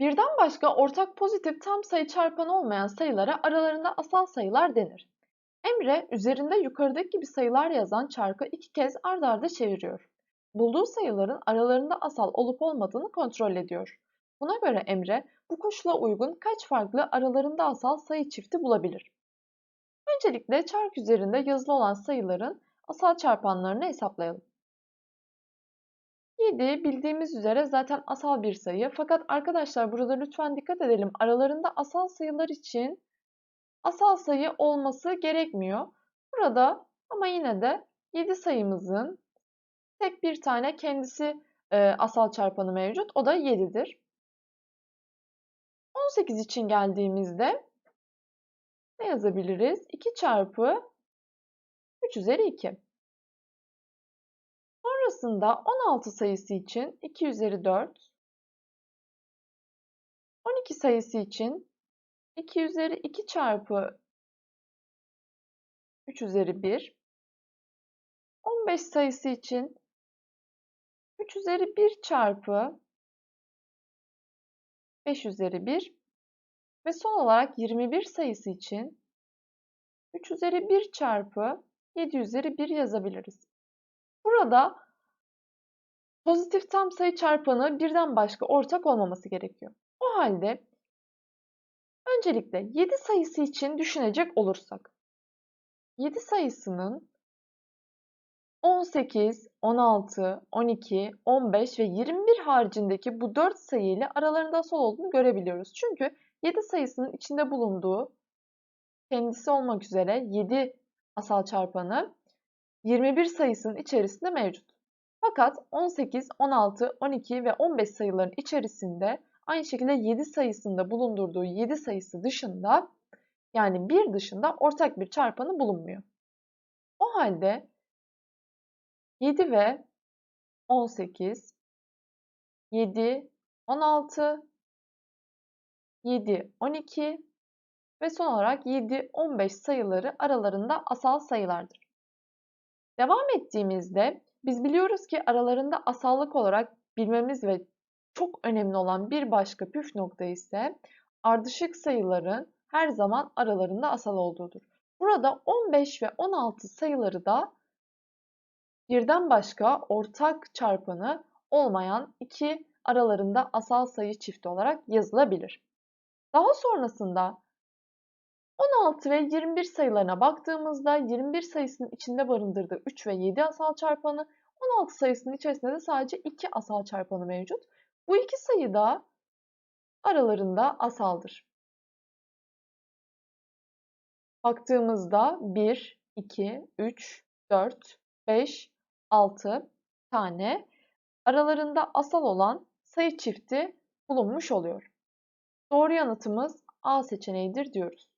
Birden başka ortak pozitif tam sayı çarpanı olmayan sayılara aralarında asal sayılar denir. Emre üzerinde yukarıdaki gibi sayılar yazan çarkı iki kez ard arda çeviriyor. Bulduğu sayıların aralarında asal olup olmadığını kontrol ediyor. Buna göre Emre bu koşula uygun kaç farklı aralarında asal sayı çifti bulabilir? Öncelikle çark üzerinde yazılı olan sayıların asal çarpanlarını hesaplayalım. 7 bildiğimiz üzere zaten asal bir sayı. Fakat arkadaşlar burada lütfen dikkat edelim. Aralarında asal sayılar için asal sayı olması gerekmiyor. Burada ama yine de 7 sayımızın tek bir tane kendisi e, asal çarpanı mevcut. O da 7'dir. 18 için geldiğimizde ne yazabiliriz? 2 çarpı 3 üzeri 2. Sonrasında 16 sayısı için 2 üzeri 4, 12 sayısı için 2 üzeri 2 çarpı 3 üzeri 1, 15 sayısı için 3 üzeri 1 çarpı 5 üzeri 1 ve son olarak 21 sayısı için 3 üzeri 1 çarpı 7 üzeri 1 yazabiliriz. Burada pozitif tam sayı çarpanı birden başka ortak olmaması gerekiyor. O halde öncelikle 7 sayısı için düşünecek olursak 7 sayısının 18, 16, 12, 15 ve 21 haricindeki bu 4 sayı ile aralarında asal olduğunu görebiliyoruz. Çünkü 7 sayısının içinde bulunduğu kendisi olmak üzere 7 asal çarpanı 21 sayısının içerisinde mevcut. Fakat 18, 16, 12 ve 15 sayıların içerisinde aynı şekilde 7 sayısında bulundurduğu 7 sayısı dışında yani 1 dışında ortak bir çarpanı bulunmuyor. O halde 7 ve 18, 7, 16, 7, 12 ve son olarak 7, 15 sayıları aralarında asal sayılardır. Devam ettiğimizde biz biliyoruz ki aralarında asallık olarak bilmemiz ve çok önemli olan bir başka püf nokta ise ardışık sayıların her zaman aralarında asal olduğudur. Burada 15 ve 16 sayıları da birden başka ortak çarpanı olmayan iki aralarında asal sayı çifti olarak yazılabilir. Daha sonrasında 16 ve 21 sayılarına baktığımızda 21 sayısının içinde barındırdığı 3 ve 7 asal çarpanı, 16 sayısının içerisinde de sadece 2 asal çarpanı mevcut. Bu iki sayı da aralarında asaldır. Baktığımızda 1, 2, 3, 4, 5, 6 tane aralarında asal olan sayı çifti bulunmuş oluyor. Doğru yanıtımız A seçeneğidir diyoruz.